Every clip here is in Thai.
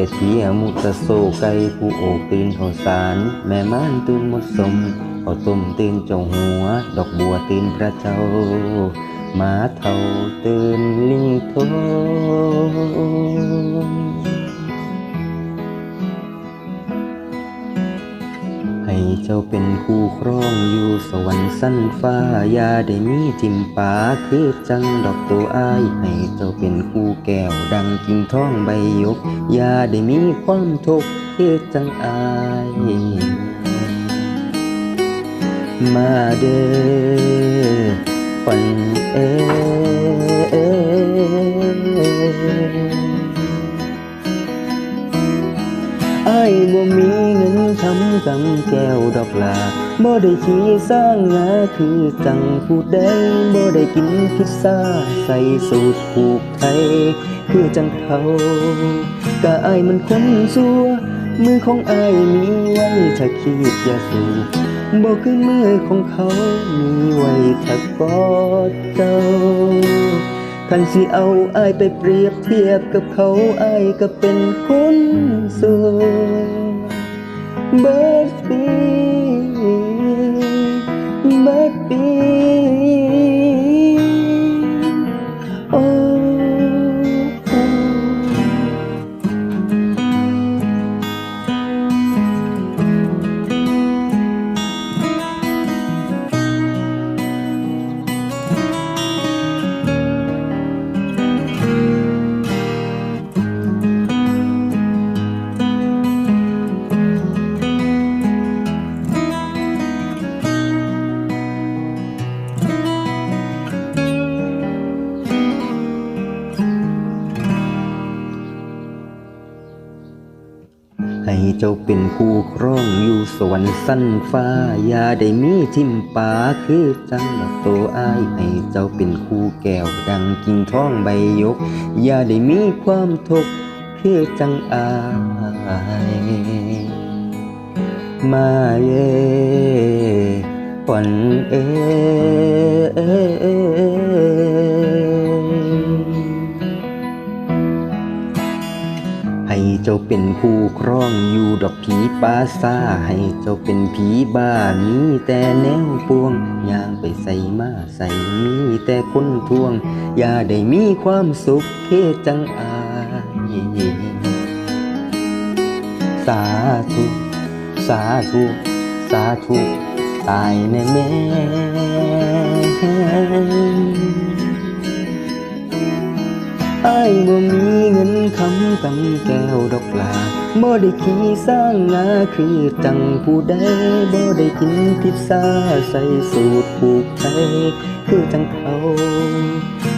ศรษฐีอมุตโซไกผู้โอบตีนข้าวสาร แม่ม่านตื่นมดสมข้าต้มตีนเจ้าหัว ดอกบัวตีนพระเจ้าหมาเท่าตื่นลิงโท เจ้าเป็นคู่ครองอยู่สวรรค์สั้นฟ้ายาได้มีทิมปาคือจังดอกตัวอ้ายให้เจ้าเป็นคู่แก้วดังกิ่งทองใบยกยาได้มีความทุกข์คือจังอายมาเด้อฝันเอำกำแก้วดอกลาบ่ได้ขี่สร้างงาคือจังผู้ใดบ่ได้กินพิซซ่าใส่สูตรผูกไทย คือจังเขากะอายมันคนซัวมือของอายมีไว้ถ้าคิดอย่าสูบบอกคือมือของเขา มีไว้ถ้ากอดเจ้าคันสิเอาอายไปเปรียบเทียบกับเขาอายก็เป็นคนสัวเบิ เจ้าเป็นคู่ครองอยู่สวรรค์สั้นฟ้า อย่าได้มีทิมป่าคือจังดอกโตอ้ายให้เจ้าเป็นคู่แก้วดังกิ่งทองใบยก อย่าได้มีความทุกข์คือจังอายมาเย่ขวัญเอ จ้าเป็นคู่ครองอยู่ดอกผีป่าซาให้เจ้าเป็นผีบ้ามีแต่แนวปวงย่างไปใส่มาใส่มีแต่คนทวง อย่าได้มีความสุขเคจังอาสาธุสาธุสาธุตายแน่แม่ อ้ายบ่มีเงินคำกำแก้วดอกลาบ่ได้ขี่สร้างงาคือจังผู้ใดบ่ได้กินพิซซ่าใส่สูตรผูกไทยคือจังเขา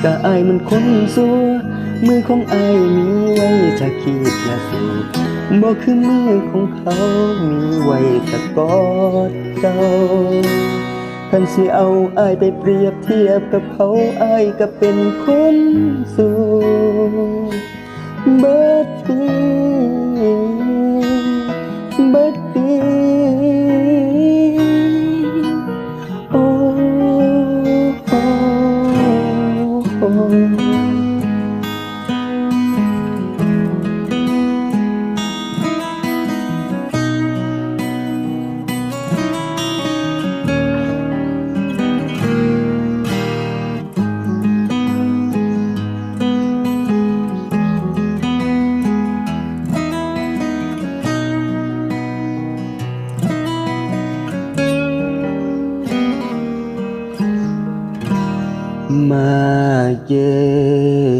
กะอายมันคนซัวมือของอายมีไว้จะขีดยาสูบบ่คือมือของเขามีไว้จะกอดเจ้า คันสิเอาอายไปเปรียบเทียบกับเขาอายก็เป็นคนสู้เมาเจอวัน